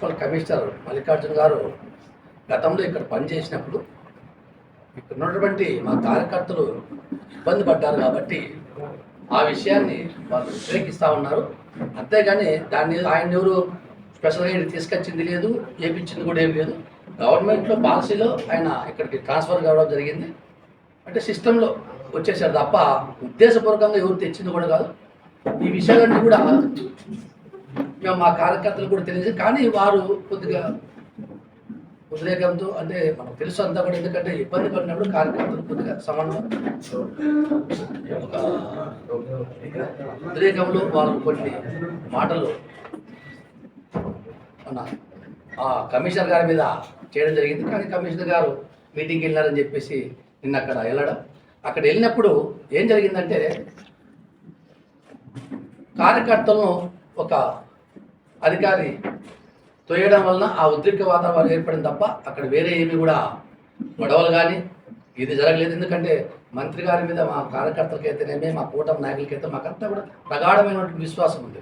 Municipal commissioner Mallikarjuna గారు గతంలో ఇక్కడ పనిచేసినప్పుడు ఇక్కడ ఉన్నటువంటి మా కార్యకర్తలు ఇబ్బంది పడ్డారు కాబట్టి ఆ విషయాన్ని వాళ్ళు వ్యతిరేకిస్తూ ఉన్నారు. అంతేగాని దాన్ని ఆయన ఎవరు స్పెషల్గా ఇక్కడ తీసుకొచ్చింది లేదు చేపించింది కూడా ఏం లేదు. గవర్నమెంట్లో పాలసీలో ఆయన ఇక్కడికి ట్రాన్స్ఫర్ కావడం జరిగింది. అంటే సిస్టంలో వచ్చేసారు తప్ప ఉద్దేశపూర్వకంగా ఎవరు తెచ్చింది కూడా కాదు. ఈ విషయాలన్నీ కూడా మేము మా కార్యకర్తలు కూడా తెలియదు. కానీ వారు కొద్దిగా ఉద్రేకంతో అంటే మనకు తెలుసు అంతా కూడా ఎందుకంటే ఇబ్బంది పడినప్పుడు కార్యకర్తలు కొద్దిగా సమన్వయం ఒక ఉద్రేకంలో వాళ్ళు కొన్ని మాటలు మన ఆ కమిషనర్ గారి మీద చేయడం జరిగింది. కానీ కమిషనర్ గారు మీటింగ్కి వెళ్ళారని చెప్పేసి నిన్న అక్కడ వెళ్ళడం. అక్కడ వెళ్ళినప్పుడు ఏం జరిగిందంటే కార్యకర్తలను ఒక అధికారి తోయడం వలన ఆ ఉద్రిక్త వాతావరణం ఏర్పడింది తప్ప అక్కడ వేరే ఏమి కూడా గొడవలు కానీ ఇది జరగలేదు. ఎందుకంటే మంత్రి గారి మీద మా కార్యకర్తలకైతేనేమి మా కూటమి నాయకులకైతే మాకంతా కూడా ప్రగాఢమైనటువంటి విశ్వాసం ఉంది.